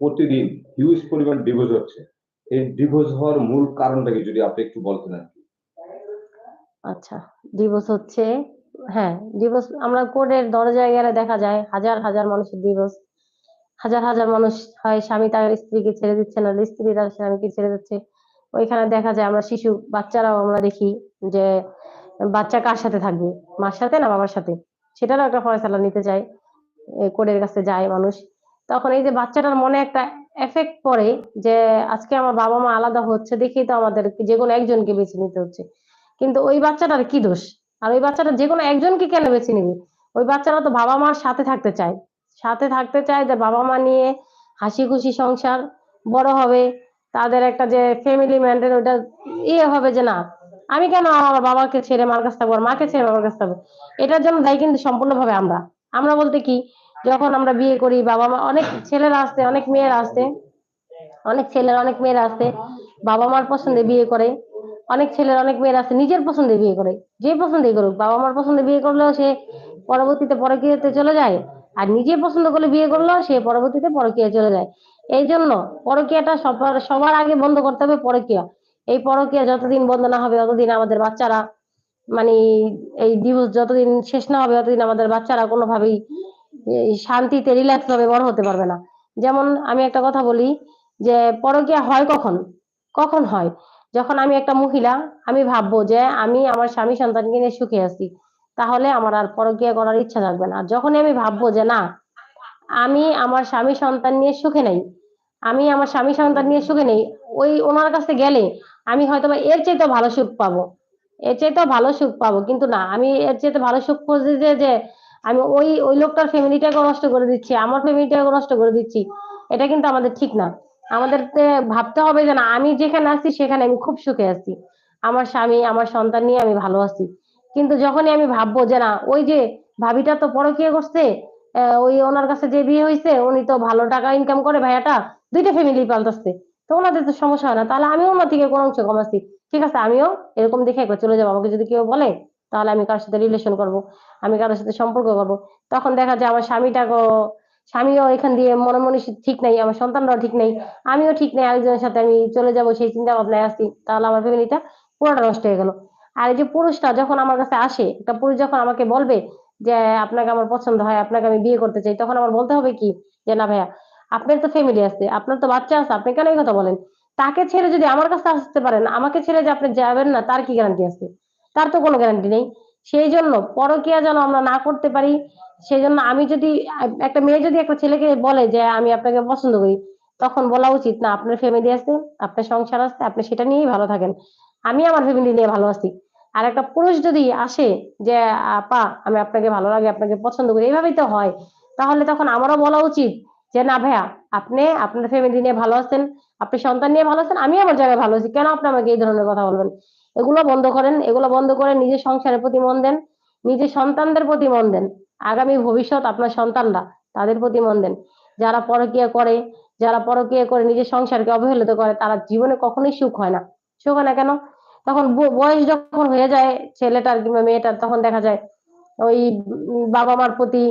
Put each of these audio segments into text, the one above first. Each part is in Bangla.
প্রতিদিন হিউজ পরিমাণ ডিভোর্স হচ্ছে। এই ডিভোর্স হওয়ার মূল কারণটাকে যদি আপনি একটু বলতেন আর কি? আচ্ছা ডিভোর্স হচ্ছে হ্যাঁ ডিভোর্স আমরা কোর্টের দরজায় গেলে দেখা যায়, হাজার হাজার মানুষের ডিভোর্স হাজার হাজার মানুষ হয়, স্বামী তার স্ত্রীকে ছেড়ে দিচ্ছে না স্ত্রী তার স্বামীকে ছেড়ে দিচ্ছে। ওইখানে দেখা যায় আমরা শিশু, বাচ্চারাও আমরা দেখি যে বাচ্চা কার সাথে থাকবে? মার সাথে না বাবার সাথে? সেটারও একটা ফয়সালা নিতে চায় কোর্টের কাছে যায় মানুষ। তখন এই যে বাচ্চাটার মনে একটা এফেক্ট পড়ে যে আজকে আমার বাবা মা আলাদা হচ্ছে, দেখেই তো আমাদের যে কোনো একজনকে বেছে নিতে হচ্ছে। কিন্তু ওই বাচ্চাটার কি দোষ? আর ওই বাচ্চাটা যে কোনো একজনকে কেন বেছে নিবে? ওই বাচ্চারা তো বাবা মার সাথে থাকতে চায়। সাথে থাকতে চায় যে বাবা মা নিয়ে হাসি খুশি সংসার বড় হবে, তাদের একটা যে ফ্যামিলি মেনটেন ওটা ইয়ে হবে যে না, আমি কেন আমার বাবাকে ছেড়ে মার কাছ থাকব মাকে ছেড়ে বাবার কাছ থাকব এটার জন্য দায়ী কিন্তু সম্পূর্ণভাবে আমরা। আমরা বলতে কি যখন আমরা বিয়ে করি, বাবা মা, অনেক ছেলেরা আসতে অনেক মেয়েরা আসতে অনেক ছেলের, অনেক মেয়েরা আসতে বাবা মার পছন্দে বিয়ে করে। অনেক ছেলের, অনেক মেয়েরা আছে নিজের পছন্দে বিয়ে করে। যে পছন্দে করুক, বাবা মার পছন্দে বিয়ে করলেও সে পরবর্তীতে পরকীয়াতে চলে যায়। আর নিজে পছন্দ করলে বিয়ে করলেও সে পরবর্তীতে পরকীয়া চলে যায়। এই জন্য পরকীয়াটা সবার সবার আগে বন্ধ করতে হবে পরকীয়া। এই পরকীয়া যতদিন বন্ধ না হবে, ততদিন আমাদের বাচ্চারা মানে এই ডিভোর্স যতদিন শেষ না হবে, ততদিন আমাদের বাচ্চারা কোনোভাবেই শান্তিতে রিল্যাক্স ভাবে বড় হতে পারবে না। যেমন আমি একটা কথা বলি যে, পরকীয়া হয় কখন? কখন হয়? যখন আমি একটা মহিলা, আমি ভাববো যে, আমি আমার স্বামী সন্তানকে নিয়ে সুখে আছি, তাহলে আমার আর পরকীয়া করার ইচ্ছা থাকবে না। যখনই আমি ভাববো যে, না, আমি আমার স্বামী সন্তান নিয়ে সুখে নেই, আমি আমার স্বামী সন্তান নিয়ে সুখে নেই, ওই ওনার কাছে গেলে আমি হয়তো এর চাইতে ভালো সুখ পাবো। এর চাইতেও ভালো সুখ পাবো, কিন্তু না, আমি এর চাইতে ভালো সুখ খুঁজছি যে আমি ওই ওই লোকটার ফ্যামিলিটাকে নষ্ট করে দিচ্ছি, আমার ফ্যামিলিটাকে নষ্ট করে দিচ্ছি। এটা কিন্তু আমাদের ঠিক না। আমাদের ভাবতে হবে যে না, আমি যেখানে আছি, সেখানে আমি খুব সুখে আছি। আমার স্বামী, আমার সন্তান নিয়ে আমি ভালো আছি। কিন্তু যখনই আমি ভাববো যে না, ওই যে ভাবিটা তো পরকীয়া করছে ওই ওনার কাছে যে বিয়ে হয়েছে, উনি তো ভালো টাকা ইনকাম করে ভাইয়াটা, দুইটা ফ্যামিলি পাল্টাচ্ছে তো ওনাদের তো সমস্যা হয় না। তাহলে আমিও ওনার থেকে কোনো অংশ কমাচ্ছি। ঠিক আছে, আমিও এরকম দেখে চলে যাব। আমাকে যদি কেউ বলে তাহলে আমি কার সাথে রিলেশন করব, আমি কারোর সাথে সম্পর্ক করব। তখন দেখা যায় আমার স্বামীটা স্বামীও এখান দিয়ে মনে মনে ঠিক নাই, আমার সন্তানরাও ঠিক নেই, আমিও ঠিক নেই, আরেকজনের সাথে আমি চলে যাব সেই চিন্তা ভাবনায় আসছি তাহলে আমার ফ্যামিলিটা পুরোটা নষ্ট হয়ে গেল। আর এই যে পুরুষটা যখন আমার কাছে আসে, একটা পুরুষ যখন আমাকে বলবে যে, আপনাকে আমার পছন্দ হয়, আপনাকে আমি বিয়ে করতে চাই, তখন আমার বলতে হবে কি? যে, না ভাইয়া, আপনার তো ফ্যামিলি আছে, আপনার তো বাচ্চা আছে, আপনি কেন এই কথা বলেন? তাকে ছেড়ে যদি আমার কাছে আসতে পারেন, আমাকে ছেড়ে যে আপনি যাবেন না, তার কি গ্যারান্টি আছে? তার তো কোনো গ্যারান্টি নেই। সেই জন্য পরকীয়া যেন আমরা না করতে পারি, সেই জন্য আমি যদি, একটা মেয়ে যদি একটা ছেলেকে বলে যে আমি আপনাকে পছন্দ করি, তখন বলা উচিত, না, আপনার ফ্যামিলি আছে, আপনার সংসার আছে, আপনি সেটা নিয়েই ভালো থাকেন। আমি আমার ফ্যামিলি নিয়ে ভালো আছি। আর একটা পুরুষ যদি আসে যে, আপা, আমি আপনাকে ভালো লাগে, আপনাকে পছন্দ করি। এইভাবেই তো হয়। তাহলে তখন আমারও বলা উচিত যে, না ভাইয়া, আপনি আপনার ফ্যামিলি নিয়ে ভালো আছেন, আপনি সন্তান নিয়ে ভালো আছেন, আমি আমার জায়গায় ভালো আছি। কেন আপনি আমাকে এই ধরনের কথা বলবেন? এগুলো বন্ধ করেন, এগুলো বন্ধ করে নিজের সংসারের প্রতি মন দেন, নিজের সন্তানদের প্রতি মন দেন। আগামী ভবিষ্যৎ আপনার সন্তানরা তাদের প্রতি মন দেন। যারা পরকীয়া করে, যারা পরকীয়া করে নিজের সংসারকে অবহেলিত করে, তারা জীবনে কখনোই সুখ হয় না। সুখ হয় না কেন? তখন বয়স যখন হয়ে যায়, ছেলেটার কিংবা মেয়েটার, তখন দেখা যায় ওই বাবা মার প্রতি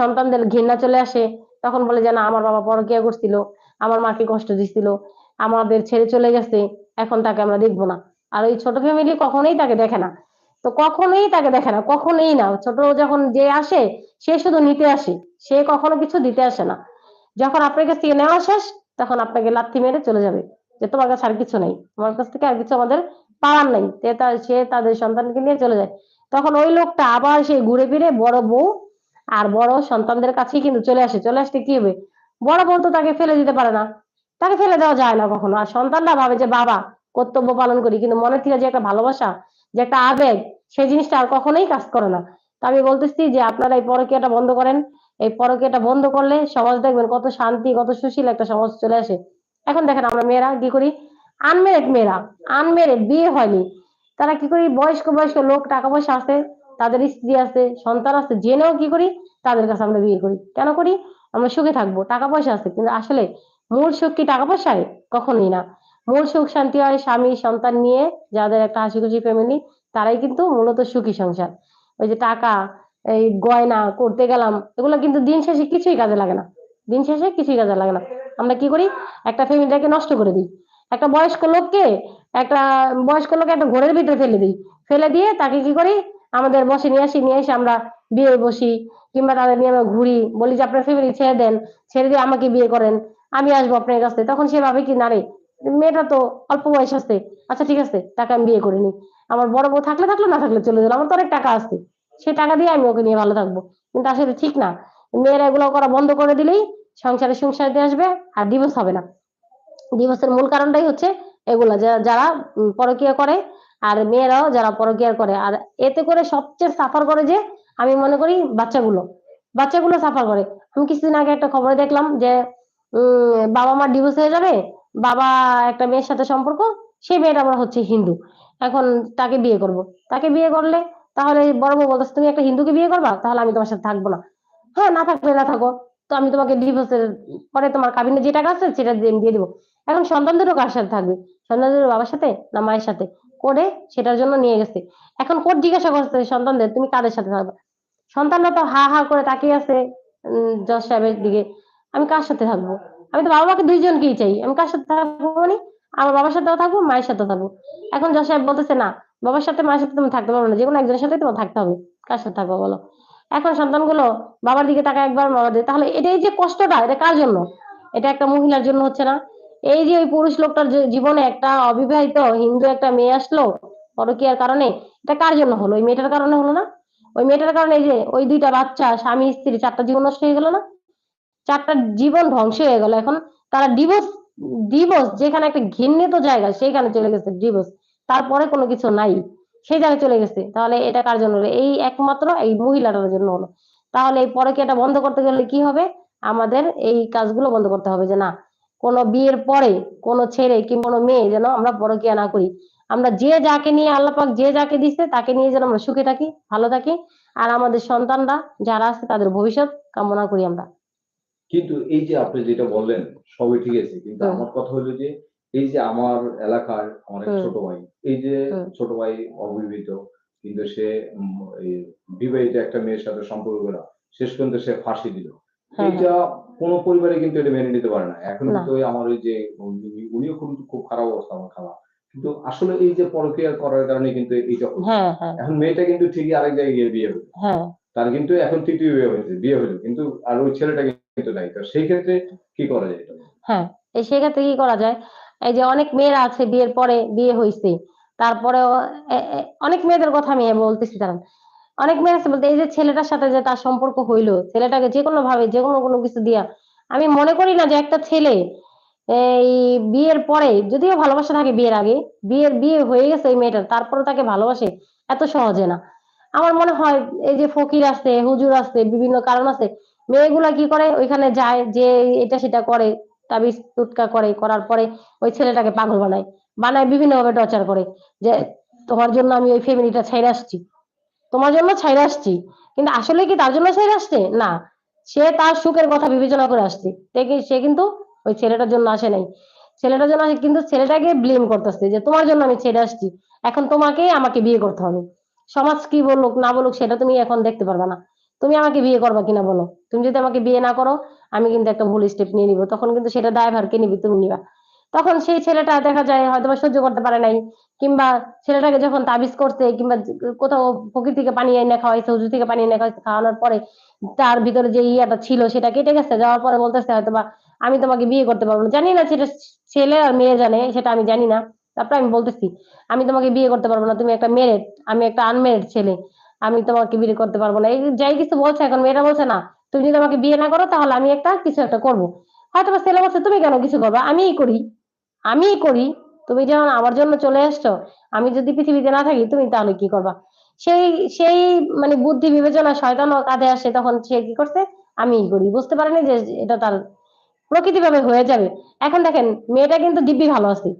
সন্তানদের ঘৃণা চলে আসে। তখন বলে যে, না, আমার বাবা পরকীয়া করছিল, আমার মাকে কষ্ট দিছিল, আমাদের ছেড়ে চলে গেছে, এখন তাকে আমরা দেখব না। আর ওই ছোট ফ্যামিলি কখনোই তাকে দেখে না। তো কখনোই তাকে দেখে না, কখনোই না। ছোট যখন যে আসে, সে শুধু নিতে আসে। সে কখনো কিছু দিতে আসে না। যখন আপনার কাছ থেকে নেওয়া শেষ, তখন আপনাকে লাথি মেরে চলে যাবে যে তোমার কাছে আর কিছু নেই। তোমার কাছ থেকে আর কিছু আমাদের পাওয়ার নেই। সে তাদের সন্তানকে নিয়ে চলে যায়। তখন ওই লোকটা আবার সে ঘুরে ফিরে বড় বউ আর বড় সন্তানদের কাছেই কিন্তু চলে আসে। চলে আসতে কি হবে? বড় বউ তো তাকে ফেলে দিতে পারে না। তাকে ফেলে দেওয়া যায় না কখনো। আর সন্তানরা ভাবে যে, বাবা কর্তব্য পালন করি। কিন্তু মনে থেকে যে একটা ভালোবাসা, যে একটা আবেগ, সেই জিনিসটা আর কখনোই কাজ করে না। তো আমি বলতেছি যে আপনারা এই পরকীয়াটা বন্ধ করেন। এই পরকীয়াটা বন্ধ করলে সমাজ দেখবেন কত শান্তি, কত সুশীল একটা সমাজ চলে আসে। এখন দেখেন আমরা মেয়েরা কি করি? আনমেরিড মেয়েরা, আনমেরিড, বিয়ে হয়নি। তারা কি করি? বয়স্ক বয়স্ক লোক, টাকা পয়সা আছে, তাদের স্ত্রী আছে, সন্তান আছে জেনেও কি করি? তাদের কাছে আমরা বিয়ে করি। কেন করি? আমরা সুখে থাকব, টাকা পয়সা আছে। কিন্তু আসলে মূল সুখ কি টাকা পয়সায়? কখনোই না। মূল সুখ শান্তি হয় স্বামী, সন্তান নিয়ে যাদের একটা হাসি খুশি ফ্যামিলি তারাই কিন্তু মূলত সুখী সংসার। ওই যে টাকা, এই গয়না, করতে গেলাম, এগুলো কিন্তু দিন শেষে কিছুই কাজে লাগে না। দিন শেষে কিছুই কাজে লাগে না। আমরা কি করি? একটা ফ্যামিলিটাকে নষ্ট করে দিই। একটা বয়স্ক লোককে, একটা বয়স্ক লোককে একটা ঘোরের ভিতরে ফেলে দিই। ফেলে দিয়ে তাকে কি করি? আমাদের বসে নিয়ে আসি, নিয়ে এসে আমরা বিয়ে বসি, কিংবা তাদের নিয়ে আমরা ঘুরি, বলি যে আপনার ফ্যামিলি ছেড়ে দেন, ছেড়ে দিয়ে আমাকে বিয়ে করেন, আমি আসব আপনার কাছে তখন সে ভাবে কি, না রে মেয়েটা তো অল্প বয়স আছে। আচ্ছা ঠিক আছে টাকা আমি বিয়ে করিনি আমার বড় বউ থাকলে থাকল, না থাকলে চলে গেলো। আমার তো অনেক টাকা আছে। সেই টাকা দিয়ে আমি ওকে নিয়ে ভালো থাকব। কিন্তু আসলে ঠিক না। মেয়েরা এগুলো করা বন্ধ করে দিলেই সংসারে সংসার দিয়ে আসবে আর ডিভোর্স হবে না। ডিভোর্সের মূল কারণটাই হচ্ছে এগুলা যারা পরকীয়া করে আর মেয়েরাও যারা পরকীয়া করে। আর এতে করে সবচেয়ে সাফার করে যে, আমি মনে করি বাচ্চাগুলো। বাচ্চাগুলো সাফার করে। আমি কিছুদিন আগে একটা খবরে দেখলাম যে বাবা মা ডিভোর্স হয়ে যাবে বাবা একটা মেয়ের সাথে সম্পর্ক, সেই মেয়েটা আবার হচ্ছে হিন্দু। এখন তাকে বিয়ে করব। তাকে বিয়ে করলে তাহলে বড় বউ বলতেছে, তুমি একটা হিন্দুকে বিয়ে করবা? তাহলে আমি তোমার সাথে থাকব না। হ্যাঁ না থাকলে না থাকো। তো আমি তোমাকে ডিভোর্সের পরে তোমার কাবিনে যে টাকা আছে, সেটা দিয়ে দিবো। এখন সন্তানদেরও কার সাথে থাকবে? সন্তান দুটো বাবার সাথে না মায়ের সাথে? করে সেটার জন্য নিয়ে গেছে। এখন কোর্ট জিজ্ঞাসা করছে সন্তানদের, তুমি কাদের সাথে থাকবে? সন্তানরা তো হা হা করে তাকিয়ে আছে জজ সাহেবের দিকে। আমি কার সাথে থাকব? আমি তো বাবা মাকে দুইজনকেই চাই। আমি কার সাথে থাকব মানে? আমার বাবার সাথেও থাকব, মায়ের সাথেও থাকব। এখন জজ সাহেব বলতেছে, না, বাবার সাথে মায়ের সাথে তুমি থাকতে পারব না। যে কোনো একজনের সাথে তোমার থাকতে হবে। কার সাথে থাকব বলো? এখন সন্তানগুলো বাবার দিকে তাকায় একবার বাবার দিকে তাহলে এটাই যে কষ্টটা, এটা কার জন্য? এটা একটা মহিলার জন্য হচ্ছে না? এই যে ওই পুরুষ লোকটার যে জীবনে একটা অবিবাহিত হিন্দু একটা মেয়ে আসলো, পরকীয়ার কারণে, এটা কার জন্য হলো? ওই মেয়েটার কারণে হলো না? ওই মেয়েটার কারণে এই যে ওই দুইটা বাচ্চা, স্বামী, স্ত্রী, চারটা জীবন নষ্ট হয়ে গেল না? চারটা জীবন ধ্বংস হয়ে গেল। এখন তারা ডিভোর্স ডিভোর্স যেখানে একটা ঘৃণিত জায়গা সেখানে চলে গেছে ডিভোর্স তারপরে কোনো কিছু নাই। সেই জায়গায় চলে গেছে। তাহলে এটা কার জন্য হলো? এই একমাত্র এই মহিলাটার জন্য হলো। তাহলে এই পরকীয়াটা বন্ধ করতে গেলে কি হবে? আমাদের এই কাজগুলো বন্ধ করতে হবে যে না, কোনো বিয়ের পরে কোনো ছেলে কিংবা কোনো মেয়ে যেন আমরা পরকীয়া না করি। আমরা যে যাকে নিয়ে আল্লাপাক যে যাকে দিচ্ছে তাকে নিয়ে যেন আমরা সুখে থাকি, ভালো থাকি। আর আমাদের সন্তানরা যারা আছে, তাদের ভবিষ্যৎ কামনা করি আমরা। কিন্তু এই যে আপনি যেটা বললেন সবই ঠিক আছে। কিন্তু আমার কথা হলো যে এই যে আমার এলাকার আমার এক ছোট ভাই এই যে ছোট ভাই অবিবাহিত কিন্তু সে বিবাহিত একটা মেয়ের সাথে সম্পর্ক করা শেষ পর্যন্ত সে ফাঁসি দিল। হ্যাঁ, এইটা কোনো পরিবারে কিন্তু এটা মেনে নিতে পারে না। এখন ওই আমার ওই যে উনি- উনিও খুব খুব খারাপ অবস্থা আমার খাওয়া কিন্তু আসলে এই যে পরক্রিয়া করার কারণে কিন্তু এইটা। হ্যাঁ হ্যাঁ। এখন মেয়েটা কিন্তু ঠিকই আরেক জায়গায় গিয়ে বিয়ে হলো। হ্যাঁ। তার কিন্তু এখন তৃতীয় বিয়ে হয়েছে বিয়ে হলো। কিন্তু আর ওই ছেলেটা কিন্তু নাই। তো সেই ক্ষেত্রে কি করা যায়? হ্যাঁ এই সেক্ষেত্রে কি করা যায়? এই যে অনেক মেয়েরা আছে বিয়ের পরে বিয়ে হয়েছে তারপরে অনেক মেয়েদের কথা আমি বলতেছি, দাঁড়ান। অনেক মেয়ে আছে বলতে, এই যে ছেলেটার সাথে যে তার সম্পর্ক হইল, ছেলেটাকে যে কোনো ভাবে, যে কোনো কোনো কিছু দিয়া, আমি মনে করি না যে একটা ছেলে এই বিয়ের পরে, যদিও ভালোবাসা থাকে বিয়ের আগে, বিয়ের বিয়ে হয়ে গেছে এই মেয়েটার তারপরে তাকে ভালোবাসে এত সহজে না। আমার মনে হয় এই যে ফকির আছে, হুজুর আছে, বিভিন্ন কারণ আছে মেয়েগুলা কি করে? ওইখানে যায়, যে এটা সেটা করে, তাবিজ টুটকা করে, করার পরে ওই ছেলেটাকে পাগল বানায়। বানায় বিভিন্ন ভাবে টর্চার করে যে, তোমার জন্য আমি ওই ফ্যামিলিটা ছাইরে আসছি। তোমার জন্য ছাইরে আসছি। কিন্তু আসলে কি তার জন্য ছাইরে আসছে? না। সে তার সুখের কথা বিবেচনা করে আসছে। কি- সে কিন্তু ওই ছেলেটার জন্য আসে নাই। ছেলেটার জন্য আসে, কিন্তু ছেলেটাকে ব্লেম করতেছে যে, তোমার জন্য আমি ছেড়ে আসছি। এখন তোমাকেই আমাকে বিয়ে করতে হবে। সমাজ কি বলুক, না বলুক, সেটা তুমি এখন দেখতে পারবে না। তুমি আমাকে বিয়ে করবা কিনা বলো? তুমি যদি আমাকে বিয়ে না করো, আমি কিন্তু একটা ভুল স্টেপ নিয়ে নিবো। তখন কিন্তু সেটা দায়ভার কে নিবি, তুমি নিবা। তখন সেই ছেলেটা দেখা যায় হয়তো সহ্য করতে পারে নাই, কিংবা ছেলেটাকে যখন তাবিজ করছে, কিংবা কোথাও ফকির থেকে পানি এনে খাওয়াইছে, হুজুর থেকে পানি এনে খাওয়াইছে, খাওয়ানোর পরে তার ভিতরে যে ইয়াটা ছিল, সেটা কেটে গেছে, যাওয়ার পরে বলতেছে হয়তো বা আমি তোমাকে বিয়ে করতে পারব না। জানি না সেটা ছেলে আর মেয়ে জানে, সেটা আমি জানি না। তারপরে আমি বলতেছি, আমি তোমাকে বিয়ে করতে পারব না, তুমি একটা মেরিড আমি একটা আনমেরিড ছেলে। আমি তোমাকে বিয়ে করতে পারব না। এই যাই কিছু বলছে এখন মেয়েটা বলছে না তুমি যদি আমাকে বিয়ে না করো তাহলে আমি একটা কিছু একটা করব। হয়তো বা ছেলে বলছে তুমি কেন কিছু করবে? আমিই করি। আমিই করি। তুমি যেমন আমার জন্য চলে এসছো আমি যদি পৃথিবীতে না থাকি তুমি তাহলে কি করবা? সেই সেই মানে বুদ্ধি বিবেচনা শয়তান কাঁধে আসে তখন সে কি করছে? আমিই করি। বুঝতে পারেনি যে এটা তার প্রকৃতি ভাবে হয়ে যাবে। এখন দেখেন মেয়েটা কিন্তু দিব্যি ভালো আছে।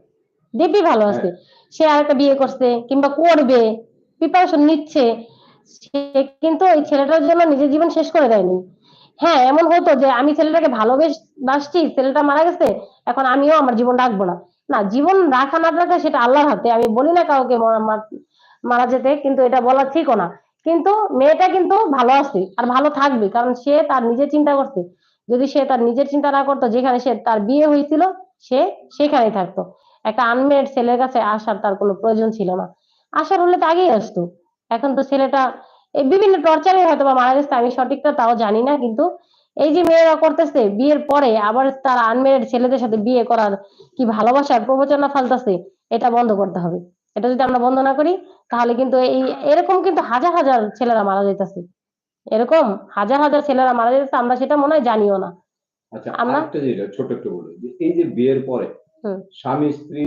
দিব্যি ভালো আছে। সে আর একটা বিয়ে করছে কিংবা করবে প্রিপারেশন নিচ্ছে। সে কিন্তু ওই ছেলেটার জন্য নিজের জীবন শেষ করে দেয়নি। হ্যাঁ এমন হতো যে আমি ছেলেটাকে ভালোবেসছি ছেলেটা মারা গেছে, এখন আমিও আমার জীবন রাখব না। না, জীবন রাখা না রাখা সেটা আল্লাহর হাতে। আমি বলি না কাউকে মারা যেতে, কিন্তু এটা বলা ঠিকও না। কিন্তু মেয়েটা কিন্তু ভালো আছে আর ভালো থাকবে, কারণ সে তার নিজের চিন্তা করছে। যদি সে তার নিজের চিন্তা না করতো, যেখানে সে তার বিয়ে হয়েছিল, সে সেখানেই থাকতো। একটা আনমেরিড ছেলের কাছে আসার তার কোনো প্রয়োজন ছিল না। আসার হলে তো আগেই আসতো। এখন তো ছেলেটা বিভিন্ন টর্চারে হয়তো বা মারা গেছে আমি সঠিকটা তাও জানি না কিন্তু এই যে মেয়েরা করতেছে বিয়ের পরে আবার তার আনমেরিড ছেলেদের সাথে বিয়ে করার কি ভালোবাসার প্রবচনা ফালতাছে এটা বন্ধ করতে হবে। এটা যদি আমরা বন্ধ না করি তাহলে কিন্তু এই এরকম কিন্তু হাজার হাজার ছেলেরা মারা যাইতেছে। এরকম হাজার হাজার ছেলেরা মারা যাইতেছে আমরা সেটা মনে হয় জানিও না। আচ্ছা আমরা- ছোট একটু বলি যে এই যে বিয়ের পরে স্বামী স্ত্রী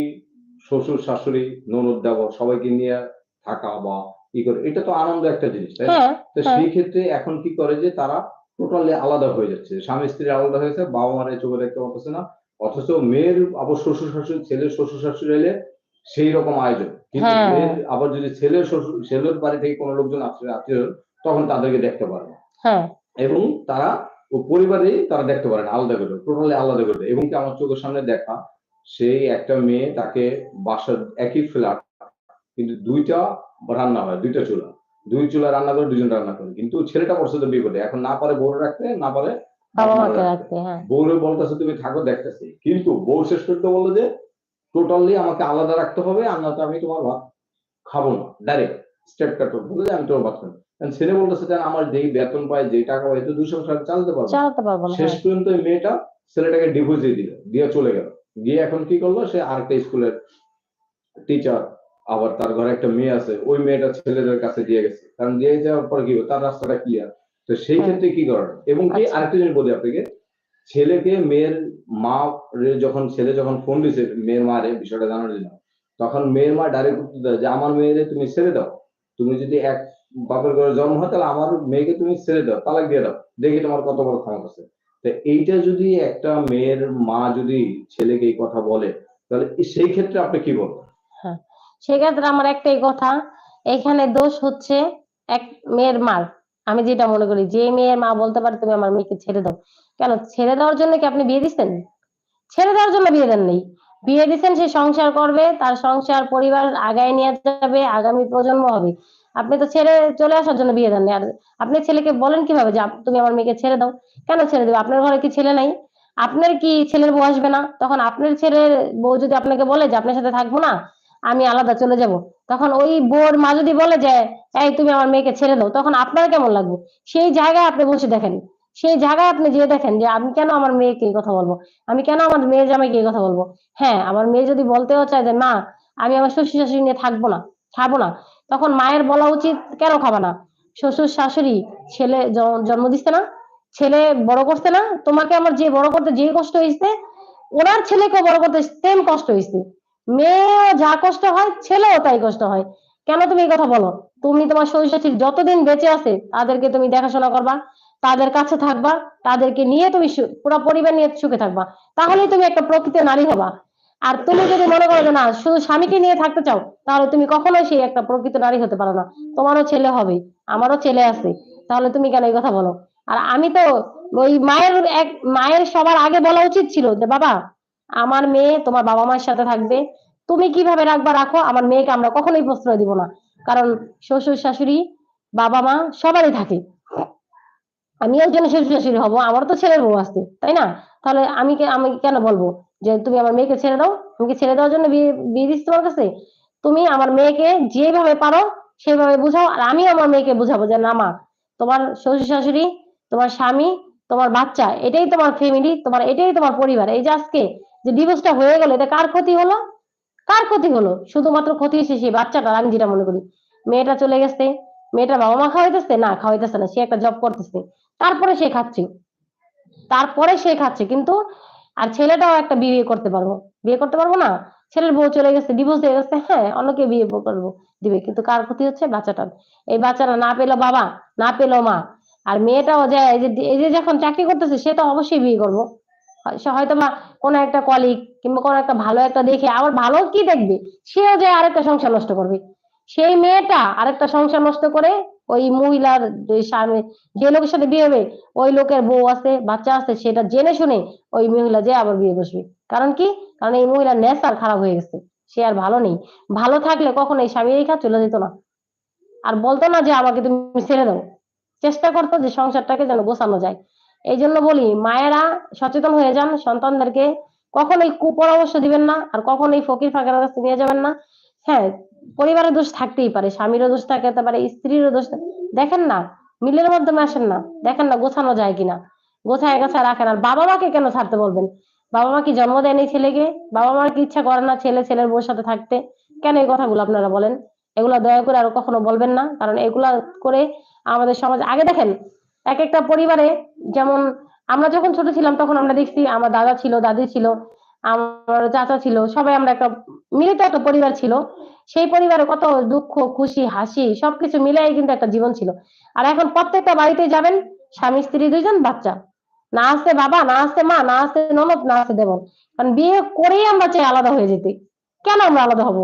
শ্বশুর শাশুড়ি ননদ দেবর সবাইকে নিয়ে থাকা বা ই করে এটা তো আনন্দ একটা জিনিস তাই না? হ্যাঁ তো হ্যাঁ। সেই ক্ষেত্রে এখন কি করে যে তারা টোটালি আলাদা হয়ে যাচ্ছে স্বামী স্ত্রী আলাদা হয়েছে বাবা মারে চোখে দেখতে পাচ্ছে না অথচ মেয়ের আবার শ্বশুর শাশুড়ি ছেলের শ্বশুর শাশুড়ি এলে সেই রকম আয়োজন কিন্তু হ্যাঁ। মেয়ের আবার যদি ছেলের শ্বশুর ছেলের বাড়ি থেকে কোনো লোকজন আত্মীয় আত্মীয় তখন তাদেরকে দেখতে পারে না এবং তারা পরিবারেই তারা দেখতে পারে না আলাদা করে টোটালি আলাদা করে এবং কি আমার চোখের সামনে দেখা সেই একটা মেয়ে তাকে বাসার একই ফ্ল্যাট কিন্তু দুইটা রান্না হয় দুইটা চুলা। দুই চুলা রান্না করে দুজন রান্না করে। কিন্তু ছেলেটা পছন্দ বিয়ে করে এখন না পারে বউ রাখতে না পারে হ্যাঁ। বউরে বলতেছে তুমি থাকো দেখতেছি। কিন্তু বউ শেষ করতে বলল যে টোটালি আমাকে আলাদা রাখতে হবে আর না তো আমি তোমার ভাত খাব না। ডাইরেক্ট স্টেপ কাট বলে যে আমি তোমার ভাত খাব কারণ ছেলে বলতেছে যে আমার যেই বেতন পায় যেই টাকা পায় তো দুই সংসার চালাতে পারব চালাতে পারব শেষ হ্যাঁ। পর্যন্ত মেয়েটা ছেলেটাকে ডিভোর্স দিয়ে দিল দিয়ে চলে গেল। গিয়ে এখন কি করল সে আরেকটা স্কুলের টিচার আবার তার ঘরে একটা মেয়ে আছে ওই মেয়েটা ছেলেদের কাছে দিয়ে গেছে। কারণ দিয়ে যাওয়ার পর কি তার রাস্তাটা ক্লিয়ার তো সেই হ্যাঁ। ক্ষেত্রে কি করার? এবং কি আচ্ছা। আরেকটা জিনিস বলি আপনাকে ছেলেকে মেয়ের মা যখন ছেলে যখন ফোন দিছে মেয়ের মা রে বিষয়টা জানার জন্য তখন মেয়ের মা ডাইরেক্ট উত্তর দেয় যে আমার মেয়েরে তুমি ছেড়ে দাও। তুমি যদি এক বাপের ঘরে জন্ম হয় তাহলে আমার মেয়েকে তুমি ছেড়ে দাও তালাক দিয়ে দাও। দেখি তোমার কত বড় ক্ষমতা আছে। তো এইটা যদি একটা মেয়ের মা যদি ছেলেকে এই কথা বলে তাহলে সেই ক্ষেত্রে আপনি কি বলবেন? সেক্ষেত্রে আমার একটাই কথা, এখানে দোষ হচ্ছে এক মেয়ের মার আমি যেটা মনে করি, যে মেয়ের মা বলতে পারে তুমি আমার মেয়েকে ছেড়ে দাও। কেন? ছেড়ে দেওয়ার জন্য কি আপনি বিয়ে দিচ্ছেন? ছেড়ে দেওয়ার জন্য বিয়ে দেন নেই বিয়ে দিচ্ছেন, সে সংসার করবে, তার সংসার পরিবার আগায় নিয়ে যাবে, আগামী প্রজন্ম হবে। আপনি তো ছেড়ে চলে আসার জন্য বিয়ে দেননি। আর আপনি ছেলেকে বলেন কীভাবে যে তুমি আমার মেয়েকে ছেড়ে দাও? কেন ছেড়ে দেবে? আপনার ঘরে কি ছেলে নাই? আপনার কি ছেলের বউ আসবে না? তখন আপনার ছেলের বউ যদি আপনাকে বলে যে আপনার সাথে থাকব না আমি আলাদা চলে যাব। তখন ওই বোর মা যদি বলে যে, এই তুমি আমার মেয়েকে ছেড়ে দাও, তখন আপনার কেমন লাগবে? সেই জায়গায় আপনি বসে দেখেন। সেই জায়গায় আপনি যেয়ে দেখেন যে, আমি কেন আমার মেয়েকে কথা বলব? আমি কেন আমার মেয়ে জামাইকে কথা বলব? হ্যাঁ আমার মেয়ে যদি বলতেও চায় যে, না, আমি আমার শ্বশুর শাশুড়ি নিয়ে থাকব না, খাব না, তখন মায়ের বলা উচিত, কেন খাবা না? শ্বশুর শাশুড়ি ছেলে জন্ম দিচ্ছে না, ছেলে বড় করছে না, তোমাকে আমার যে বড় করতে যে কষ্ট হয়েছে ওনার ছেলেকে বড় করতে সেম কষ্ট হয়েছে মেয়েও যা কষ্ট হয়, ছেলেও তাই কষ্ট হয়। কেন তুমি এই কথা বলো? তুমি তোমার শ্বশুর শাশুড়ি যতদিন বেঁচে আছে, তাদেরকে তুমি দেখাশোনা করবা, তাদের কাছে থাকবা, তাদেরকে নিয়ে তুমি পুরো পরিবার নিয়ে সুখে থাকবা। তাহলেই তুমি একটা প্রকৃত নারী হবা। আর তুমি যদি মনে করো যে না, শুধু স্বামীকে নিয়ে থাকতে চাও, তাহলে তুমি কখনোই সেই একটা প্রকৃত নারী হতে পারো না। তোমারও ছেলে হবে, আমারও ছেলে আছে। তাহলে তুমি কেন এই কথা বলো? আর আমি তো ওই মায়ের এক, মায়ের সবার আগে বলা উচিত ছিল যে, বাবা আমার মেয়ে তোমার বাবা মায়ের সাথে থাকবে। তুমি কীভাবে রাখবা রাখো, আমার মেয়েকে আমরা কখনোই প্রশ্রয় দিব না। কারণ শ্বশুর শাশুড়ি, বাবা মা সবারই থাকে। আমি একজন শ্বশুর শাশুড়ি হব আমারও তো ছেলের বউ আছে, তাই না? তাহলে আমি আমি কেন বলব যে তুমি আমার মেয়েকে ছেড়ে দাও? তুমি ছেড়ে দেওয়ার জন্য বিয়ে দিচ্ছি তোমার কাছে? তুমি আমার মেয়েকে যেভাবে পারো সেভাবে বুঝাও, আর আমি আমার মেয়েকে বুঝাবো যে না মা, তোমার শ্বশুর শাশুড়ি, তোমার স্বামী, তোমার বাচ্চা, এটাই তোমার ফ্যামিলি তোমার এটাই তোমার পরিবার। এই যে আজকে যে ডিভোর্সটা হয়ে গেল, এটা কার ক্ষতি হলো? কার ক্ষতি হলো? শুধুমাত্র ক্ষতি হয়েছে সেই বাচ্চাটার আমি যেটা মনে করি। মেয়েটা চলে গেছে মেয়েটা বাবা মা খাওয়াইতেছে? না খাওয়াইতেছে না, সে একটা জব করতেছে। তারপরে সে খাচ্ছে। তারপরে সে খাচ্ছে, কিন্তু আর ছেলেটাও একটা বিয়ে করতে পারব। বিয়ে করতে পারব না? ছেলের বউ চলে গেছে ডিভোর্স হয়ে গেছে হ্যাঁ অন্যকে বিয়ে করব, দিবে। কিন্তু কার ক্ষতি হচ্ছে? বাচ্চাটার। এই বাচ্চাটা না পেল বাবা, না পেল মা। আর মেয়েটাও যায় এই যে যখন চাকরি করতেছে, সে তো অবশ্যই বিয়ে করব। হয়তো বা কোনো একটা কলিগ কিংবা কোনো একটা ভালো একটা দেখে আবার ভালো কি দেখবে? সেও যে আরেকটা সংসার নষ্ট করবে। সেই মেয়েটা আরেকটা সংসার নষ্ট করে ওই মহিলার স্বামী, যে লোকের সাথে বিয়ে হবে, ওই লোকের বউ আছে, বাচ্চা আছে, সেটা জেনে শুনে ওই মহিলা যে আবার বিয়ে বসবে। কারণ কি? কারণ এই মহিলার নেশার খারাপ হয়ে গেছে। সে আর ভালো নেই। ভালো থাকলে কখন এই স্বামী রেখা চলে যেত না। আর বলতো না যে আমাকে তুমি ছেড়ে দাও। চেষ্টা করতো যে সংসারটাকে যেন গোছানো যায়। এই জন্য বলি, মায়েরা সচেতন হয়ে যান, সন্তানদেরকে কখনোই কুপরামর্শ দিবেন না আর কখনোই ফকির ফাঁকের কাছে নিয়ে যাবেন না। হ্যাঁ পরিবারের দোষ থাকতেই পারে, স্বামীরও দোষ থাকতে পারে, স্ত্রীরও দোষ দেখেন না, মিলের মাধ্যমে আসেন না। দেখেন না গোছানো যায় কিনা। গোছায় গাছায় রাখেন। আর বাবা মাকে কেন ছাড়তে বলবেন? বাবা মা কি জন্ম দেয়নি ছেলেকে? বাবা মার কি ইচ্ছা করে না ছেলে, ছেলের বউর সাথে থাকতে? কেন এই কথাগুলো আপনারা বলেন? এগুলা দয়া করে আর কখনো বলবেন না, কারণ এগুলা করে আমাদের সমাজ আগে দেখেন এক একটা পরিবারে যেমন আমরা যখন ছোট ছিলাম তখন আমরা দেখছি আমার দাদা ছিল, দাদি ছিল, আমার চাচা ছিল, সবাই আমরা একটা মিলিত একটা পরিবার ছিল। সেই পরিবারে কত দুঃখ, খুশি, হাসি সবকিছু মিলাই কিন্তু একটা জীবন ছিল। আর এখন প্রত্যেকটা বাড়িতে যাবেন স্বামী, স্ত্রী দুইজন, বাচ্চা। না আছে বাবা, না আছে মা, না আছে ননদ, না আছে দেবন কারণ বিয়ে করেই আমরা চাই আলাদা হয়ে যেতে। কেন আমরা আলাদা হব?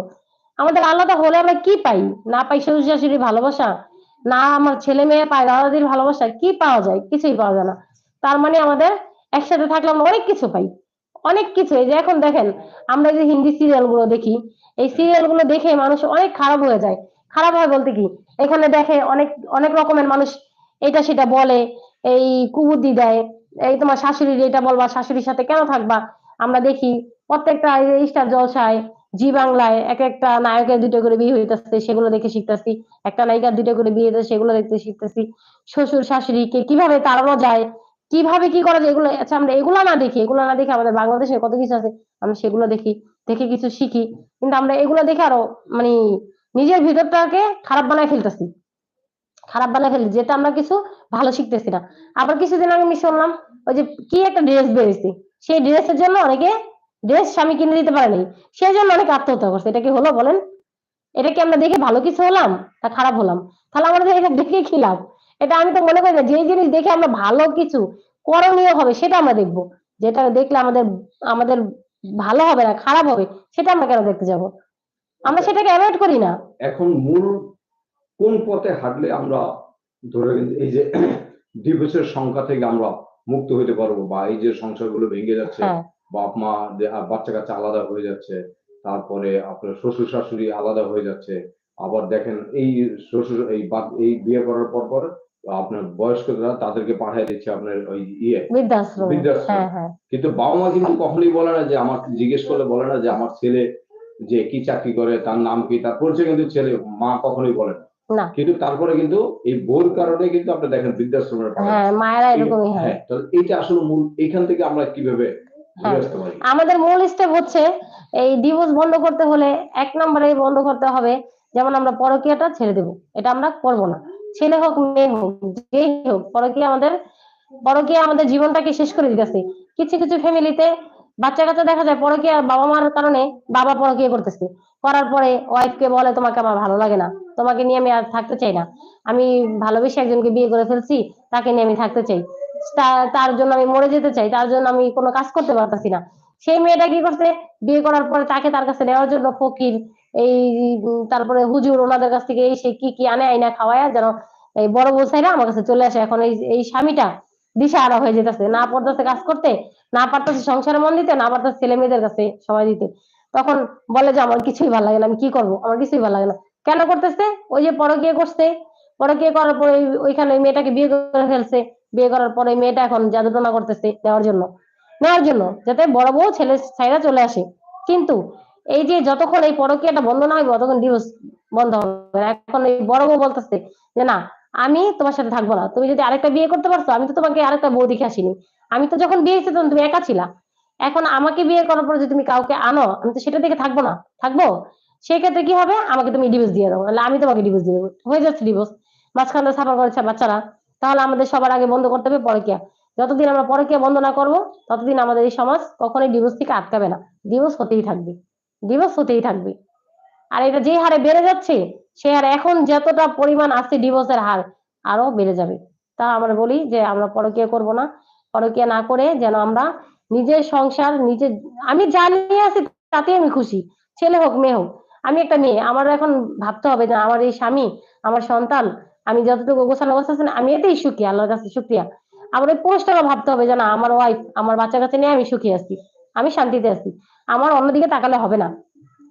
আমাদের আলাদা হলে আমরা কি পাই? না পাই শ্বশুর শাশুড়ির ভালোবাসা না, আমার ছেলে মেয়ে পায় দাদা দাদির ভালোবাসা কি পাওয়া যায়? কিছুই পাওয়া যায় না। তার মানে আমাদের একসাথে থাকলে আমরা অনেক কিছু পাই। অনেক কিছু। এই যে এখন দেখেন, আমরা যে হিন্দি সিরিয়ালগুলো দেখি, এই সিরিয়ালগুলো দেখে মানুষ অনেক খারাপ হয়ে যায়। খারাপ হয় বলতে কি? এখানে দেখে অনেক অনেক রকমের মানুষ এটা সেটা বলে, এই কুবুদ্ধি দেয়, এই তোমার শাশুড়ির এটা বলবা, শাশুড়ির সাথে কেন থাকবা? আমরা দেখি প্রত্যেকটা স্টার জলসায় জি বাংলায় এক একটা নায়কের দুটো করে বিয়ে হইতেছে, সেগুলো দেখে শিখতেছি। একটা নায়িকার দুটো করে বিয়ে হইতেছে, সেগুলো দেখতে শিখতেছি। শ্বশুর শাশুড়িকে কীভাবে তাড়ানো যায় কীভাবে কি করা যায় এগুলো আচ্ছা আমরা এগুলো না দেখি, এগুলো না দেখে আমাদের বাংলাদেশে কত কিছু আছে, আমরা সেগুলো দেখি, দেখে কিছু শিখি। কিন্তু আমরা এগুলো দেখে আরও মানে নিজের ভিতরটাকে খারাপ বানায় ফেলতেছি। খারাপ বানায় ফেলি যেটা আমরা কিছু ভালো শিখতেছি না। আবার কিছুদিন আগে আমি শুনলাম, ওই যে কি একটা ড্রেস বেরিয়েছে সেই ড্রেসের জন্য অনেকে ড্রেস স্বামী কিনে দিতে পারেনি। সেই জন্য অনেক আত্মহত্যা করছে। এটা কি হলো বলেন? এটা কি আমরা দেখে ভালো কিছু হলাম? না খারাপ হলাম? তাহলে আমাদের এটা দেখে কি লাভ? এটা আমি তো মনে করি না যে জিনিস দেখে আমরা ভালো কিছু করণীয় হবে সেটা আমরা দেখব। যেটা দেখলে আমাদের আমাদের ভালো হবে না খারাপ হবে সেটা আমরা কেন দেখতে যাব? আমরা সেটাকে অ্যাভয়েড করি না। এখন মূল কোন পথে হাঁটলে আমরা ধরে এই যে ডিভোর্সের সংখ্যা থেকে আমরা মুক্ত হইতে পারব বা এই যে সংসারগুলো ভেঙে যাচ্ছে হ্যাঁ। বাপ মা বাচ্চা কাচ্চা আলাদা হয়ে যাচ্ছে তারপরে আপনার শ্বশুর শাশুড়ি আলাদা হয়ে যাচ্ছে আবার দেখেন এই শ্বশুর এই এই বিয়ে করার পর পর আপনার বয়স্করা তাদেরকে পাঠিয়ে দিচ্ছে আপনার ওই ইয়ে বৃদ্ধাশ্রম। বৃদ্ধাশ্রম। হ্যাঁ হ্যাঁ। কিন্তু বাবা মা কিন্তু কখনোই বলে না যে আমার জিজ্ঞেস করলে বলে না যে আমার ছেলে যে কি চাকরি করে তার নাম কি তার পরিচয় কিন্তু ছেলে মা কখনোই বলে না। না। কিন্তু তারপরে কিন্তু এই বোর কারণে কিন্তু আপনি দেখেন বৃদ্ধাশ্রমের হ্যাঁ মায়েরা এরকমই হয়। তাহলে এইটা আসলে মূল এখান থেকে আমরা কীভাবে হ্যাঁ। আমাদের মূল স্টেপ হচ্ছে এই ডিভোর্স বন্ধ করতে হলে এক নম্বরে বন্ধ করতে হবে যেমন আমরা পরকীয়াটা ছেড়ে দেব। এটা আমরা করব না। ছেলে হোক মেয়ে হোক যেই হোক পরকীয়া আমাদের পরকীয়া আমাদের জীবনটাকে শেষ করে দিতেছে। কিছু কিছু ফ্যামিলিতে বাচ্চা কাচ্চা দেখা যায় পরকীয়া বাবা মার কারণে বাবা পরকীয়া করতেছে। করার পরে ওয়াইফকে বলে, তোমাকে আমার ভালো লাগে না। তোমাকে নিয়ে আমি আর থাকতে চাই না। আমি ভালোবেসে একজনকে বিয়ে করে ফেলছি, তাকে নিয়ে আমি থাকতে চাই। তার জন্য আমি মরে যেতে চাই, তার জন্য আমি কোনো কাজ করতে পারতাছি না। সেই মেয়েটা কি করছে? বিয়ে করার পরে তাকে তার কাছে নেওয়ার জন্য ফকির, এই, তারপরে হুজুর ওনাদের কাছ থেকে এই সে কি কি আনে, আইনা খাওয়ায় যেন এই বড় বসাইরা আমার কাছে চলে আসে। এখন এই এই স্বামীটা দিশাহারা হয়ে যেতেছে। না পারতেছে কাজ করতে, না পারতেছে সংসারে মন দিতে, না পারতেছে ছেলে মেয়েদের কাছে সময় দিতে। তখন বলে যে, আমার কিছুই ভালো লাগে না, আমি কি করব? আমার কিছুই ভালো লাগে না। কেন করতেছে? ওই যে পরকীয়া করছে। পরকীয়া করার পরে ওইখানে ওই মেয়েটাকে বিয়ে করে ফেলছে। বিয়ে করার পরে মেয়েটা এখন জাদুটনা করতেছে নেওয়ার জন্য। নেওয়ার জন্য যাতে বড় বউ ছেলে ছাইরা চলে আসে। কিন্তু এই যে যতক্ষণ এই পরকীয়াটা বন্ধ না হবে ততক্ষণ ডিভোর্স বন্ধ হবে এখন এই বড় বউ বলতেছে যে, না, আমি তোমার সাথে থাকব না। তুমি যদি আরেকটা বিয়ে করতে পারছ, আমি তো তোমাকে আরেকটা বউ দেখে আসিনি। আমি তো যখন বিয়ে তখন তুমি একা ছিলা। এখন আমাকে বিয়ে করার পর যদি তুমি কাউকে আনো, আমি তো সেটা দেখে থাকব না। থাকব? সেক্ষেত্রে কি হবে? আমাকে তুমি ডিভোর্স দিয়ে দাও। নাহলে আমি তোমাকে ডিভোর্স দিয়ে দেবো। হয়ে যাচ্ছে ডিভোর্স মাঝখানে সাফার করেছে বাচ্চারা। তাহলে আমাদের সবার আগে বন্ধ করতে হবে পরকীয়া। যতদিন আমরা পরকীয়া বন্ধ না করব, ততদিন আমাদের এই সমাজ কখনোই ডিভোর্স থেকে আটকাবে না। ডিভোর্স হতেই থাকবে। ডিভোর্স হতেই থাকবে। আর এটা যে হারে বেড়ে যাচ্ছে, সে হারে এখন যতটা পরিমাণ আছে ডিভোর্সের হার, আরও বেড়ে যাবে। তা আমরা বলি যে আমরা পরকীয়া করব না। পরকীয়া না করে যেন আমরা নিজের সংসার, নিজের, আমি জানি আছি তাতে আমি খুশি। ছেলে হোক, মেয়ে হোক, আমি একটা মেয়ে আমার এখন ভাবতে হবে যে আমার এই স্বামী, আমার সন্তান, আমি যতটুকু গোছানো গোছাচ্ছি আমি এতেই সুখী, আল্লাহর কাছে শুক্রিয়া। আমার ওই পুরুষটাকে ভাবতে হবে যে না, আমার ওয়াইফ আমার বাচ্চা কাছে নিয়ে আমি সুখী আছি, আমি শান্তিতে আছি, আমার অন্যদিকে তাকালে হবে না।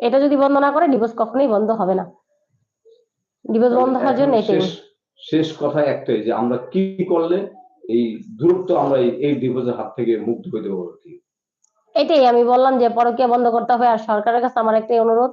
এটা যদি বন্ধ না করে ডিভোর্স কখনোই বন্ধ হবে না। ডিভোর্স বন্ধ হওয়ার জন্য এটাই। শেষ কথা একটাই যে আমরা কি করলে এই দূরত্ব আমরা এই- ডিভোর্সের হাত থেকে মুক্ত হইতে পারব এটাই আমি বললাম যে পরকীয়া বন্ধ করতে হবে আর সরকারের কাছে আমার একটাই অনুরোধ,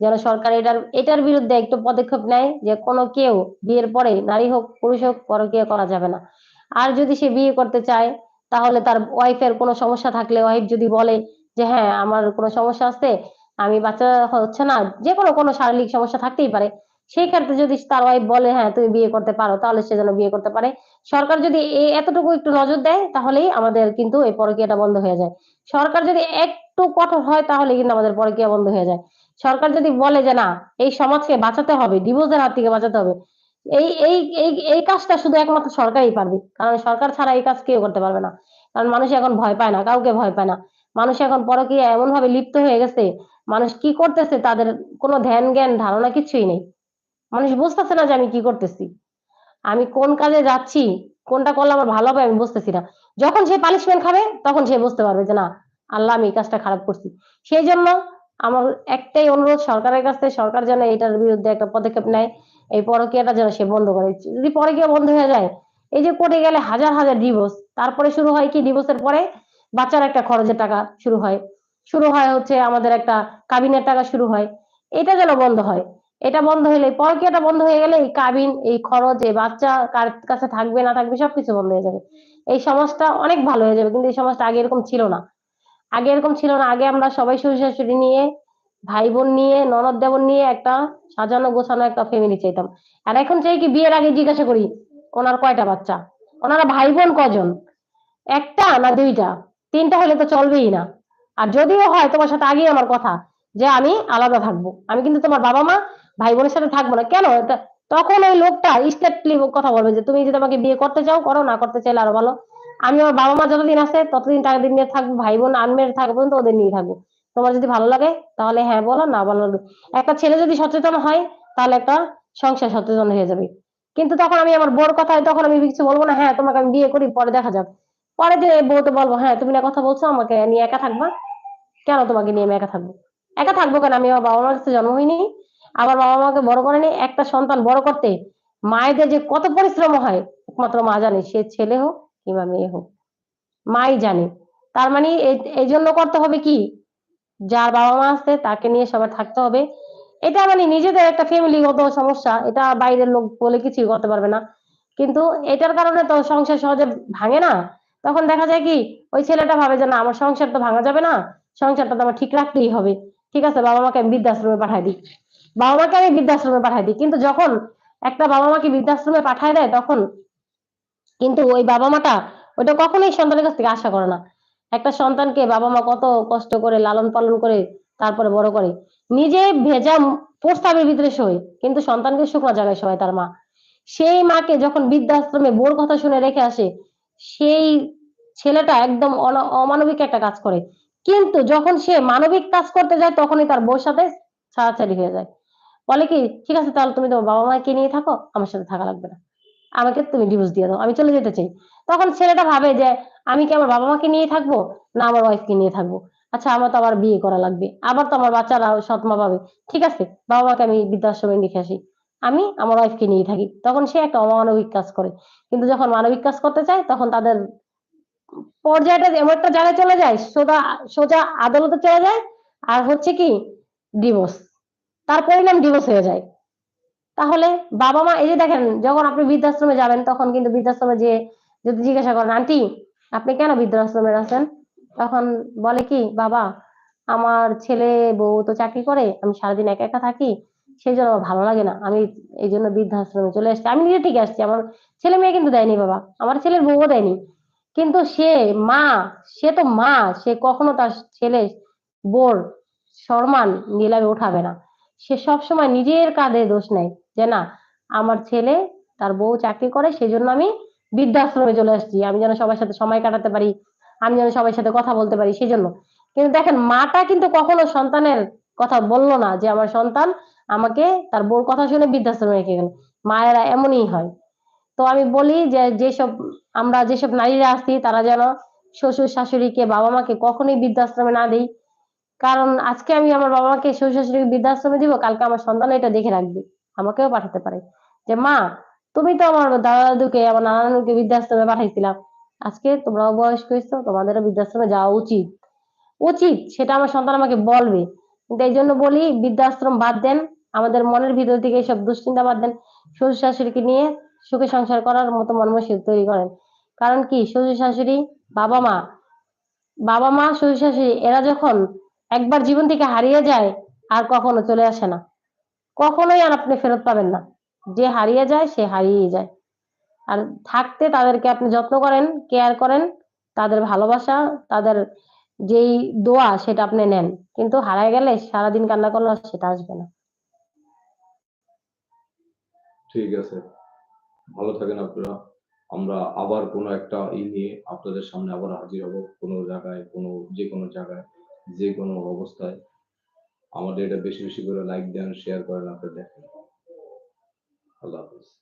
যেন সরকার এটার এটার বিরুদ্ধে একটু পদক্ষেপ নেয় যে কোনো কেউ বিয়ের পরে নারী হোক, পুরুষ হোক, পরকীয়া করা যাবে না। আর যদি সে বিয়ে করতে চায়, তাহলে তার ওয়াইফের কোনো সমস্যা থাকলে ওয়াইফ যদি বলে যে হ্যাঁ আমার কোনো সমস্যা আছে, আমি বাচ্চা হচ্ছে না, যে কোনো কোনো শারীরিক সমস্যা থাকতেই পারে। সেই ক্ষেত্রে যদি তার ওয়াইফ বলে হ্যাঁ তুমি বিয়ে করতে পারো, তাহলে সে যেন বিয়ে করতে পারে। সরকার যদি এতটুকু একটু নজর দেয়, তাহলেই আমাদের কিন্তু এই পরকীয়াটা বন্ধ হয়ে যায়। সরকার যদি একটু কঠোর হয়, তাহলে কিন্তু আমাদের পরকীয়া বন্ধ হয়ে যায়। সরকার যদি বলে যে, না, এই সমাজকে বাঁচাতে হবে ডিভোর্সের হাত থেকে বাঁচাতে হবে, এই এই এই এই কাজটা শুধু একমাত্র সরকারই পারবে। কারণ সরকার ছাড়া এই কাজ কেউ করতে পারবে না। কারণ মানুষ এখন ভয় পায় না, কাউকে ভয় পায় না। মানুষ এখন পরকীয়া এমন ভাবে লিপ্ত হয়ে গেছে, মানুষ কি করতেছে তাদের কোনো ধ্যান জ্ঞান ধারণা কিছুই নেই। মানুষ বুঝতেছে না যে আমি কি করতেছি। আমি কোন কাজে যাচ্ছি, কোনটা করলে আমার ভালো হবে আমি বুঝতেছি না। যখন সে পানিশমেন্ট খাবে, তখন সে বুঝতে পারবে যে না, আল্লাহ আমি এই কাজটা খারাপ করছি। সেই জন্য আমার একটাই অনুরোধ সরকারের কাছে, সরকার যেন এটার বিরুদ্ধে একটা পদক্ষেপ নেয়, এই পরকীয়াটা যেন সে বন্ধ করে। যদি পরকীয়া বন্ধ হয়ে যায়, এই যে কোর্টে গেলে হাজার হাজার ডিভোর্স তারপরে শুরু হয় কি ডিভোর্সের পরে? বাচ্চার একটা খরচের টাকা শুরু হয়। শুরু হয় হচ্ছে আমাদের একটা কাবিনের টাকা শুরু হয়। এটা যেন বন্ধ হয়। এটা বন্ধ হলে পরকীয়াটা বন্ধ হয়ে গেলে এই কাবিন, এই খরচ, এই বাচ্চা কার কাছে থাকবে, না থাকবে, সবকিছু বন্ধ হয়ে যাবে। এই সমাজটা অনেক ভালো হয়ে যাবে, কিন্তু এই সমাজটা আগে এরকম ছিল না। আগে এরকম ছিল না, আগে আমরা সবাই শ্বশুর শাশুড়ি নিয়ে ভাই বোন নিয়ে, ননদ দেবর নিয়ে একটা সাজানো গোছানো একটা ফ্যামিলি চাইতাম। আর এখন চাই কি বিয়ের আগে জিজ্ঞাসা করি, ওনার কয়টা বাচ্চা? ওনারা ভাই বোন কজন? একটা না দুইটা? তিনটা হলে তো চলবেই না। আর যদিও হয় তোমার সাথে আগেই আমার কথা, যে আমি আলাদা থাকব। আমি কিন্তু তোমার বাবা মা ভাই বোনের সাথে থাকব না। কেন? তখন ওই লোকটা স্টেটলি কথা বলবে যে, তুমি যদি আমাকে বিয়ে করতে চাও, করো, না করতে চাইলে আরও ভালো। আমি আমার বাবা মা যতদিন আছে, ততদিন তাদের নিয়ে থাকব ভাই বোন আনমের থাকব তো ওদের নিয়ে থাকব। তোমার যদি ভালো লাগে, তাহলে হ্যাঁ বলো, না ভালো লাগে একটা ছেলে যদি সচেতন হয়, তাহলে একটা সংসার সচেতন হয়ে যাবে। কিন্তু তখন আমি আমার বোর কথা তখন আমি কিছু বলব না হ্যাঁ তোমাকে আমি বিয়ে করি, পরে দেখা যাক। পরে যে বউতে বলব হ্যাঁ তুমি না কথা বলছো, আমাকে নিয়ে একা থাকবা। কেন তোমাকে নিয়ে আমি একা থাকব? একা থাকব কেন? আমি আমার বাবা মার কাছে জন্ম হইনি। আমার বাবা মাকে বড় করেনি একটা সন্তান বড় করতে মায়েদের যে কত পরিশ্রম হয়, একমাত্র মা জানে, সে ছেলে হোক কিংবা মেয়ে হোক, মাই জানে। তার মানে এই- জন্য করতে হবে কি? যার বাবা মা আছে তাকে নিয়ে সবার থাকতে হবে। এটা মানে নিজেদের একটা ফ্যামিলিগত সমস্যা, এটা বাইরের লোক বলে কিছুই করতে পারবে না। কিন্তু এটার কারণে তো সংসার সহজে ভাঙে না। তখন দেখা যায় কি, ওই ছেলেটা ভাবে যে না, আমার সংসার তো ভাঙা যাবে না, সংসারটা তো আমার ঠিক রাখতেই হবে। ঠিক আছে, বাবা মাকে আমি বৃদ্ধাশ্রমে পাঠাই দিই। বাবা মাকে আমি বৃদ্ধাশ্রমে পাঠাই দিই। কিন্তু যখন একটা বাবা মাকে বৃদ্ধাশ্রমে পাঠায় দেয়, তখন কিন্তু ওই বাবা মাটা ওটা কখনোই সন্তানের কাছ থেকে আশা করে না। একটা সন্তানকে বাবা মা কত কষ্ট করে লালন পালন করে তারপরে বড় করে। নিজে ভেজা প্রস্তাবের ভিতরে শোয়, কিন্তু সন্তানকে শুকনো জায়গায় শোয় তার মা। সেই মাকে যখন বৃদ্ধাশ্রমে বোর কথা শুনে রেখে আসে, সেই ছেলেটা একদম অমানবিক একটা কাজ করে। কিন্তু যখন সে মানবিক কাজ করতে যায়, তখনই তার বউর সাথে ছাড়াছাড়ি হয়ে যায়। বলে কি, ঠিক আছে, তাহলে তুমি তোমার বাবা মাকে নিয়ে থাকো, আমার সাথে থাকা লাগবে না। আমাকে তুমি ডিভোর্স দিয়ে দাও, আমি চলে যেতে চাই। তখন ছেলেটা ভাবে যে, আমি কি আমার বাবা মাকে নিয়ে থাকব, না আমার ওয়াইফকে নিয়ে থাকব? আচ্ছা আমার তো আবার বিয়ে করা লাগবে, আবার তো আমার বাচ্চারা সৎমা পাবে। ঠিক আছে, বাবা মাকে আমি বৃদ্ধাশ্রমে রেখে আসি। আমি আমার ওয়াইফকে নিয়ে থাকি। তখন সে একটা অমানবিক কাজ করে। কিন্তু যখন মানবিক কাজ করতে চায়, তখন তাদের পর্যায়টা এমন একটা জায়গায় চলে যায়, সোজা সোজা আদালতে চলে যায়, আর হচ্ছে কি ডিভোর্স তার পরিণাম ডিভোর্স হয়ে যায়। তাহলে বাবা মা, এই যে দেখেন, যখন আপনি বৃদ্ধাশ্রমে যাবেন, তখন কিন্তু বৃদ্ধাশ্রমে যে যদি জিজ্ঞাসা করেন, আন্টি, আপনি কেন বৃদ্ধাশ্রমে আছেন? তখন বলে কি, বাবা, আমার ছেলে বউ তো চাকরি করে, আমি সারাদিন একা একা থাকি সেই জন্য আমার ভালো লাগে না। আমি এই জন্য বৃদ্ধাশ্রমে চলে আসছি। আমি নিজে ঠিক আসছি, আমার ছেলে মেয়ে কিন্তু দেয়নি বাবা, আমার ছেলের বউও দেয়নি। কিন্তু সে মা, সে তো মা, সে কখনো তার ছেলে বোর সম্মান নিলামে উঠাবে না। সে সবসময় নিজের কাঁধে দোষ নেয় যে না, আমার ছেলে তার বউ চাকরি করে সেই জন্য আমি বৃদ্ধাশ্রমে চলে আসছি। আমি যেন সবার সাথে সময় কাটাতে পারি, আমি যেন সবার সাথে কথা বলতে পারি সেই জন্য কিন্তু দেখেন, মাটা কিন্তু কখনো সন্তানের কথা বলল না যে আমার সন্তান আমাকে তার বউর কথা শুনে বৃদ্ধাশ্রমে রেখে গেল। মায়েরা এমনই হয়। তো আমি বলি যে যেসব, আমরা যেসব নারীরা আছি, তারা যেন শ্বশুর শাশুড়িকে বাবা মাকে কখনোই বৃদ্ধাশ্রমে না দেই। কারণ আজকে আমি আমার বাবা মাকে শ্বশুর শাশুড়িকে বৃদ্ধাশ্রমে দিব, কালকে আমার সন্তান এটা দেখে রাখবে, আমাকেও পাঠাতে পারে। যে, মা, তুমি তো আমার দাদা দাদুকে আমার নানা নানুকে বৃদ্ধাশ্রমে পাঠাইছিলাম আজকে তোমরাও বয়স্ক হয়েছো তোমাদেরও বৃদ্ধাশ্রমে যাওয়া উচিত। উচিত, সেটা আমার সন্তান আমাকে বলবে। কিন্তু এই জন্য বলি, বৃদ্ধাশ্রম বাদ দেন, আমাদের মনের ভিতর থেকে সব দুশ্চিন্তা বাদ দেন। শ্বশুর শাশুড়িকে নিয়ে সুখে সংসার করার মতো মনমসিদ তৈরি করেন। কারণ কি? শ্বশুর শাশুড়ি বাবা মা বাবা মা শ্বশুর শাশুড়ি এরা যখন একবার জীবন থেকে হারিয়ে যায় আর কখনো চলে আসে না। কখনোই আর আপনি ফেরত পাবেন না। যে হারিয়ে যায়, সে হারিয়েই যায়। আর থাকতে তাদেরকে আপনি যত্ন করেন কেয়ার করেন, তাদের ভালোবাসা, তাদের যেই দোয়া সেটা আপনি নেন। কিন্তু হারায় গেলে সারাদিন কান্না করলে সেটা আসবে না। ঠিক আছে। ভালো থাকেন আপনারা। আমরা আবার কোনো একটা ই নিয়ে আপনাদের সামনে আবার হাজির হব। কোনো জায়গায়, কোনো যে কোনো জায়গায়। যে কোনো অবস্থায় আমাদের এটা বেশি বেশি করে লাইক দেন শেয়ার করেন, আপনারা দেখেন। আল্লাহ হাফিজ।